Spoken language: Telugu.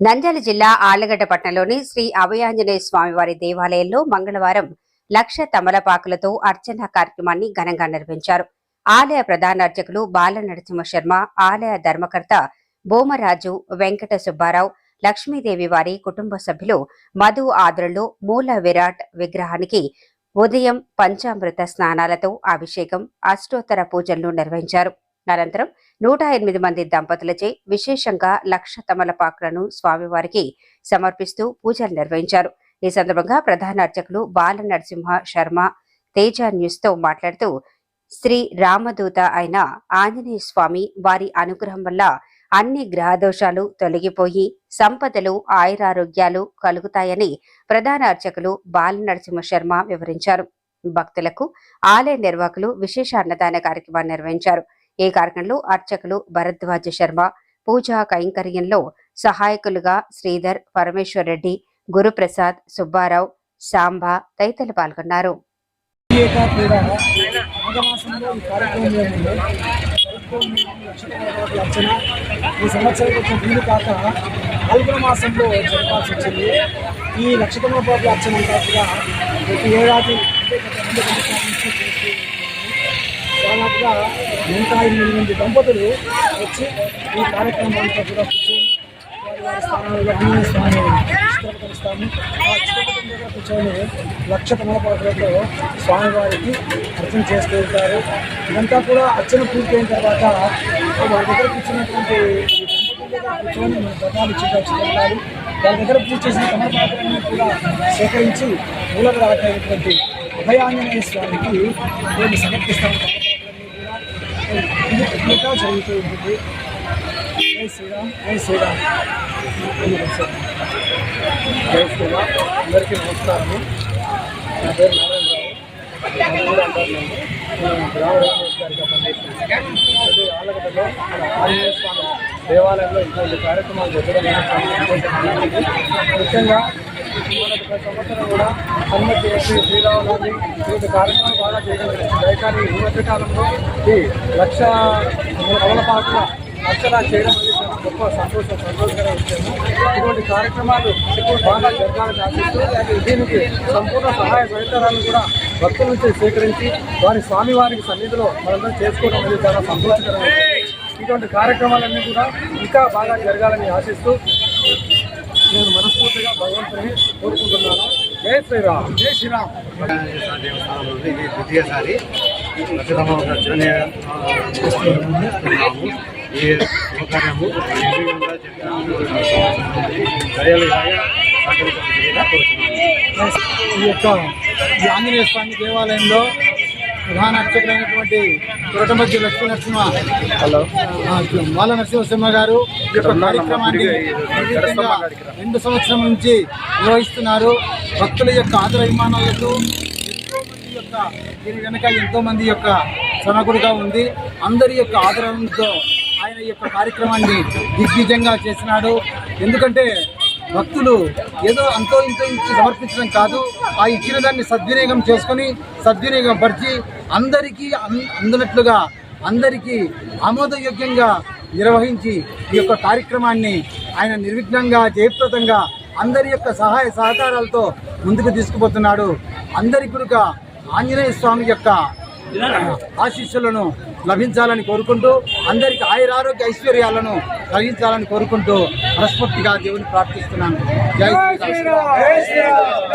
నంద్యాల జిల్లా ఆళ్ళగడ్డ పట్టణంలోని శ్రీ అభయాంజనేయ స్వామివారి దేవాలయంలో మంగళవారం లక్ష తమలపాకులతో అర్చన కార్యక్రమాన్ని ఘనంగా నిర్వహించారు. ఆలయ ప్రధాన అర్చకులు బాల నరసింహ శర్మ ఆలయ ధర్మకర్త భూమరాజు వెంకట సుబ్బారావు లక్ష్మీదేవి వారి కుటుంబ సభ్యులు మధు ఆదరణలో మూల విరాట్ విగ్రహానికి ఉదయం పంచామృత స్నానాలతో అభిషేకం అష్టోత్తర పూజలను నిర్వహించారు. అనంతరం నూట ఎనిమిది మంది దంపతులచే విశేషంగా లక్ష తమలపాకులను స్వామివారికి సమర్పిస్తూ పూజలు నిర్వహించారు. ఈ సందర్భంగా ప్రధాన అర్చకులు బాల నరసింహ శర్మ తేజ న్యూస్తో మాట్లాడుతూ శ్రీ రామదూత అయిన ఆంజనేయ స్వామి వారి అనుగ్రహం వల్ల అన్ని గ్రహదోషాలు తొలగిపోయి సంపదలు ఆయురారోగ్యాలు కలుగుతాయని ప్రధాన అర్చకులు బాల నరసింహ శర్మ వివరించారు. భక్తులకు ఆలయ నిర్వాహకులు విశేష అన్నదాన కార్యక్రమాన్ని నిర్వహించారు. ఈ కార్యక్రమంలో అర్చకులు భరద్వాజ శర్మ పూజా కైంకర్యంలో సహాయకులుగా శ్రీధర్ పరమేశ్వర్ రెడ్డి గురుప్రసాద్ సుబ్బారావు సాంబ తదితరులు పాల్గొన్నారు. ఈ సంవత్సరం కొంచెం వీలు కాక ఫల్గుణ మాసంలో జరపాల్సి వచ్చింది. ఈ నక్షత్ర పాటల అర్చన కాకుండా ప్రతి ఏడాది అంటే చేస్తూ దాదాపుగా ఇంకా ఎనిమిది మంది దంపతులు వచ్చి ఈ కార్యక్రమం కూడా కూర్చొని వారి వారి స్థానాల్లో అన్ని స్థానాలు చిత్రపరిస్తాము ఆ చిత్రపటం దగ్గర కూర్చొని లక్ష తమలపాకులతో స్వామివారికి అర్చన చేస్తూ ఉంటారు. ఇదంతా కూడా అర్చన పూర్తయిన తర్వాత వారి దగ్గర కూర్చున్నటువంటి కూర్చొని మన గతాలు చిన్న చిత్రాలు వాళ్ళ దగ్గర పూజ చేసిన తమలపాకులన్నీ కూడా సేకరించి మూలకు రావటమైనటువంటి అభయాంజనేయ స్వామికి మేము సమర్పిస్తాము. తమలపాకులన్నీ కూడా జరుగుతూ ఉంటుంది. జై శ్రీరామ్ జై శ్రీరామ్. జై శ్రీరామ్. అందరికీ నమస్కారము నా పేరు నారాయణరావు. నేను పనిచేస్తున్నాను. ఆలగడ్డలో ఆంజనేయ స్వామి దేవాలయంలో ఇటువంటి కార్యక్రమాలు జరగడం ముఖ్యంగా సంవత్సరం కూడా హనుమతి శ్రీ శ్రీరామనవమి వివిధ కార్యక్రమాలు బాగా చేయడం జరుగుతుంది కానీ ఈ మధ్య కాలంలో ఈ లక్ష కమలపాకుల అర్చన చేయడం అనేది చాలా గొప్ప సంతోషం సంతోషకరమైన విషయం ఇటువంటి కార్యక్రమాలు బాగా జరగాలని ఆశిస్తూ దీనికి సంపూర్ణ సహాయ సహకారాలను కూడా భక్తుల నుంచి సేకరించి వారి స్వామివారికి సన్నిధిలో మనందరం చేసుకోవడం అనేది చాలా సంతోషకరమైన ఇటువంటి కార్యక్రమాలన్నీ కూడా ఇంకా బాగా జరగాలని ఆశిస్తూ నేను మనస్ఫూర్తిగా భగవంతుని కోరుకుంటున్నాను. జై శ్రీరామ్. జై శ్రీరామ్. దేవస్థానంలో ఇది ద్వితీయసారి ఈ శుభకార్యము ఈ యొక్క ఈ ఆంజనేయ స్వామి దేవాలయంలో ప్రధాన అర్చకులైనటువంటి పురటమధ్య లక్ష్మీ నరసింహ హలో. మాల నరసింహసింహ గారు కార్యక్రమాన్ని రెండు సంవత్సరం నుంచి నిర్వహిస్తున్నారు. భక్తుల యొక్క ఆదరాభిమానాలకు ఎంతో మంది యొక్క దీని వెనక ఎంతో మంది యొక్క శ్రమకుడుగా ఉంది. అందరి యొక్క ఆదరణతో ఆయన యొక్క కార్యక్రమాన్ని దిగ్విజయంగా చేసినాడు. ఎందుకంటే భక్తులు ఏదో అంతో ఇంతో ఇచ్చి సమర్పించడం కాదు. ఆ ఇచ్చిన దాన్ని సద్వినియోగం చేసుకొని సద్వినియోగం పరిచి అందరికీ అన్- అందరికీ ఆమోదయోగ్యంగా నిర్వహించి ఈ యొక్క కార్యక్రమాన్ని ఆయన నిర్విఘ్నంగా జయప్రదంగా అందరి యొక్క సహాయ సహకారాలతో ముందుకు తీసుకుపోతున్నాడు. అందరి కొడుక ఆంజనేయ స్వామి యొక్క ఆశీస్సులను లభించాలని కోరుకుంటూ అందరికి ఆయురారోగ్య ఐశ్వర్యాలను కలిగించాలని కోరుకుంటూ మనస్ఫూర్తిగా దేవుని ప్రార్థిస్తున్నాను. జై శ్రీరామ్.